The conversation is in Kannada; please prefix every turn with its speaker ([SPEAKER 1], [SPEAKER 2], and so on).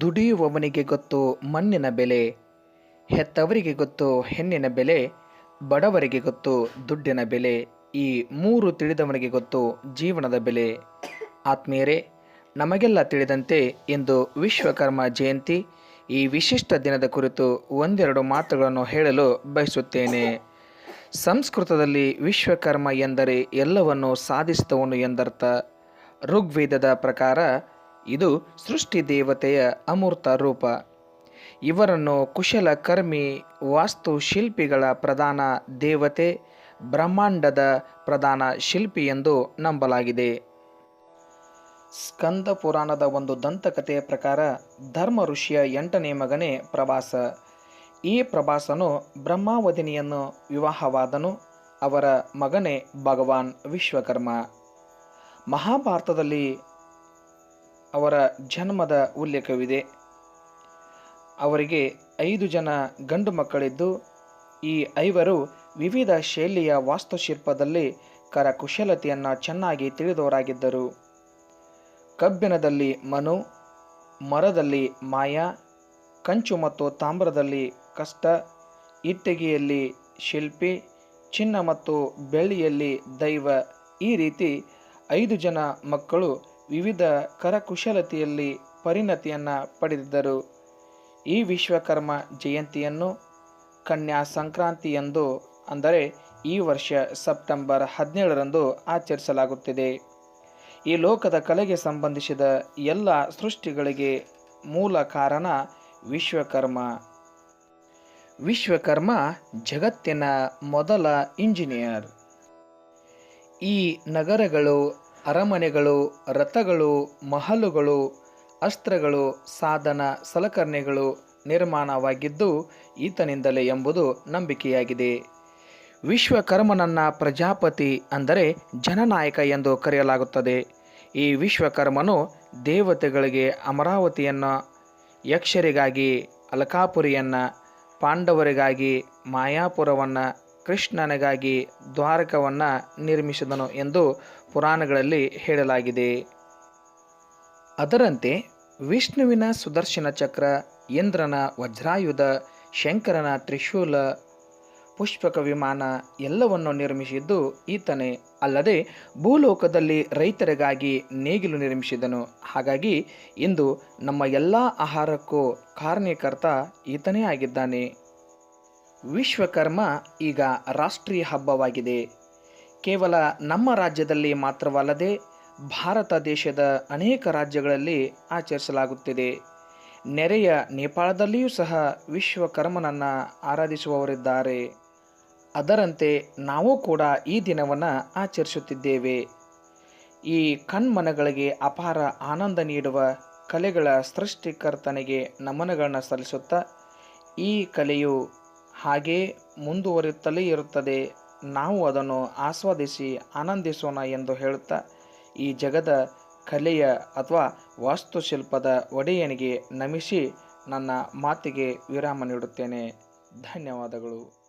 [SPEAKER 1] ದುಡಿಯುವವನಿಗೆ ಗೊತ್ತು ಮಣ್ಣಿನ ಬೆಲೆ, ಹೆತ್ತವರಿಗೆ ಗೊತ್ತು ಹೆಣ್ಣಿನ ಬೆಲೆ, ಬಡವರಿಗೆ ಗೊತ್ತು ದುಡ್ಡಿನ ಬೆಲೆ, ಈ ಮೂರು ತಿಳಿದವನಿಗೆ ಗೊತ್ತು ಜೀವನದ ಬೆಲೆ. ಆತ್ಮೀಯರೇ, ನಮಗೆಲ್ಲ ತಿಳಿದಂತೆ ಇಂದು ವಿಶ್ವಕರ್ಮ ಜಯಂತಿ, ಈ ವಿಶಿಷ್ಟ ದಿನದ ಕುರಿತು ಒಂದೆರಡು ಮಾತುಗಳನ್ನು ಹೇಳಲು ಬಯಸುತ್ತೇನೆ. ಸಂಸ್ಕೃತದಲ್ಲಿ ವಿಶ್ವಕರ್ಮ ಎಂದರೆ ಎಲ್ಲವನ್ನು ಸಾಧಿಸಿದವನು ಎಂದರ್ಥ. ಋಗ್ವೇದದ ಪ್ರಕಾರ ಇದು ಸೃಷ್ಟಿ ದೇವತೆಯ ಅಮೂರ್ತ ರೂಪ. ಇವರನ್ನು ಕುಶಲಕರ್ಮಿ, ವಾಸ್ತುಶಿಲ್ಪಿಗಳ ಪ್ರಧಾನ ದೇವತೆ, ಬ್ರಹ್ಮಾಂಡದ ಪ್ರಧಾನ ಶಿಲ್ಪಿ ಎಂದು ನಂಬಲಾಗಿದೆ. ಸ್ಕಂದ ಪುರಾಣದ ಒಂದು ದಂತಕಥೆಯ ಪ್ರಕಾರ ಧರ್ಮ ಋಷಿಯ ಎಂಟನೇ ಮಗನೇ ಪ್ರಭಾಸ ಈ ಪ್ರಭಾಸನು ಬ್ರಹ್ಮಾವಧಿನಿಯನ್ನು ವಿವಾಹವಾದನು. ಅವರ ಮಗನೇ ಭಗವಾನ್ ವಿಶ್ವಕರ್ಮ. ಮಹಾಭಾರತದಲ್ಲಿ ಅವರ ಜನ್ಮದ ಉಲ್ಲೇಖವಿದೆ. ಅವರಿಗೆ ಐದು ಜನ ಗಂಡು ಮಕ್ಕಳಿದ್ದು, ಈ ಐವರು ವಿವಿಧ ಶೈಲಿಯ ವಾಸ್ತುಶಿಲ್ಪದಲ್ಲಿ ಕರಕುಶಲತೆಯನ್ನು ಚೆನ್ನಾಗಿ ತಿಳಿದವರಾಗಿದ್ದರು. ಕಬ್ಬಿಣದಲ್ಲಿ ಮನು, ಮರದಲ್ಲಿ ಮಾಯಾ, ಕಂಚು ಮತ್ತು ತಾಮ್ರದಲ್ಲಿ ಕಷ್ಟ, ಇಟ್ಟಿಗೆಯಲ್ಲಿ ಶಿಲ್ಪಿ, ಚಿನ್ನ ಮತ್ತು ಬೆಳ್ಳಿಯಲ್ಲಿ ದೈವ ಈ ರೀತಿ ಐದು ಜನ ಮಕ್ಕಳು ವಿವಿಧ ಕರಕುಶಲತೆಯಲ್ಲಿ ಪರಿಣತಿಯನ್ನು ಪಡೆದಿದ್ದರು. ಈ ವಿಶ್ವಕರ್ಮ ಜಯಂತಿಯನ್ನು ಕನ್ಯಾ ಸಂಕ್ರಾಂತಿ ಎಂದು, ಅಂದರೆ ಈ ವರ್ಷ ಸೆಪ್ಟೆಂಬರ್ ಹದಿನೇಳರಂದು ಆಚರಿಸಲಾಗುತ್ತಿದೆ. ಈ ಲೋಕದ ಕಲೆಗೆ ಸಂಬಂಧಿಸಿದ ಎಲ್ಲ ಸೃಷ್ಟಿಗಳಿಗೆ ಮೂಲ ಕಾರಣ ವಿಶ್ವಕರ್ಮ. ವಿಶ್ವಕರ್ಮ ಜಗತ್ತಿನ ಮೊದಲ ಇಂಜಿನಿಯರ್. ಈ ನಗರಗಳು ಅರಮನೆಗಳು, ರಥಗಳು, ಮಹಲುಗಳು, ಅಸ್ತ್ರಗಳು, ಸಾಧನ ಸಲಕರಣೆಗಳು ನಿರ್ಮಾಣವಾಗಿದ್ದು ಈತನಿಂದಲೇ ಎಂಬುದು ನಂಬಿಕೆಯಾಗಿದೆ. ವಿಶ್ವಕರ್ಮನನ್ನ ಪ್ರಜಾಪತಿ ಅಂದರೆ ಜನನಾಯಕ ಎಂದು ಕರೆಯಲಾಗುತ್ತದೆ. ಈ ವಿಶ್ವಕರ್ಮನು ದೇವತೆಗಳಿಗೆ ಅಮರಾವತಿಯನ್ನು, ಯಕ್ಷರಿಗಾಗಿ ಅಲಕಾಪುರಿಯನ್ನು, ಪಾಂಡವರಿಗಾಗಿ ಮಾಯಾಪುರವನ್ನು ಕೃಷ್ಣನಿಗಾಗಿ ದ್ವಾರಕವನ್ನು ನಿರ್ಮಿಸಿದನು ಎಂದು ಪುರಾಣಗಳಲ್ಲಿ ಹೇಳಲಾಗಿದೆ. ಅದರಂತೆ ವಿಷ್ಣುವಿನ ಸುದರ್ಶನ ಚಕ್ರ, ಇಂದ್ರನ ವಜ್ರಾಯುಧ, ಶಂಕರನ ತ್ರಿಶೂಲ, ಪುಷ್ಪಕ ವಿಮಾನ ಎಲ್ಲವನ್ನು ನಿರ್ಮಿಸಿದ್ದು ಈತನೇ. ಅಲ್ಲದೆ ಭೂಲೋಕದಲ್ಲಿ ರೈತರಿಗಾಗಿ ನೇಗಿಲು ನಿರ್ಮಿಸಿದನು. ಹಾಗಾಗಿ ಇಂದು ನಮ್ಮ ಎಲ್ಲ ಆಹಾರಕ್ಕೂ ಕಾರಣೀಕರ್ತ ಈತನೇ ಆಗಿದ್ದಾನೆ. ವಿಶ್ವಕರ್ಮ ಈಗ ರಾಷ್ಟ್ರೀಯ ಹಬ್ಬವಾಗಿದೆ. ಕೇವಲ ನಮ್ಮ ರಾಜ್ಯದಲ್ಲಿ ಮಾತ್ರವಲ್ಲದೆ ಭಾರತ ದೇಶದ ಅನೇಕ ರಾಜ್ಯಗಳಲ್ಲಿ ಆಚರಿಸಲಾಗುತ್ತಿದೆ. ನೆರೆಯ ನೇಪಾಳದಲ್ಲಿಯೂ ಸಹ ವಿಶ್ವಕರ್ಮನನ್ನು ಆರಾಧಿಸುವವರಿದ್ದಾರೆ. ಅದರಂತೆ ನಾವು ಕೂಡ ಈ ದಿನವನ್ನು ಆಚರಿಸುತ್ತಿದ್ದೇವೆ. ಈ ಕಣ್ಮನಗಳಿಗೆ ಅಪಾರ ಆನಂದ ನೀಡುವ ಕಲೆಗಳ ಸೃಷ್ಟಿಕರ್ತನಿಗೆ ನಮನಗಳನ್ನು ಸಲ್ಲಿಸುತ್ತಾ ಈ ಕಲೆಯು ಹಾಗೇ ಮುಂದುವರಿಯುತ್ತಲೇ ಇರುತ್ತದೆ. ನಾವು ಅದನ್ನು ಆಸ್ವಾದಿಸಿ ಆನಂದಿಸೋಣ ಎಂದು ಹೇಳುತ್ತಾ, ಈ ಜಗದ ಕಲೆಯ ಅಥವಾ ವಾಸ್ತುಶಿಲ್ಪದ ಒಡೆಯನಿಗೆ ನಮಿಸಿ ನನ್ನ ಮಾತಿಗೆ ವಿರಾಮ ನೀಡುತ್ತೇನೆ. ಧನ್ಯವಾದಗಳು.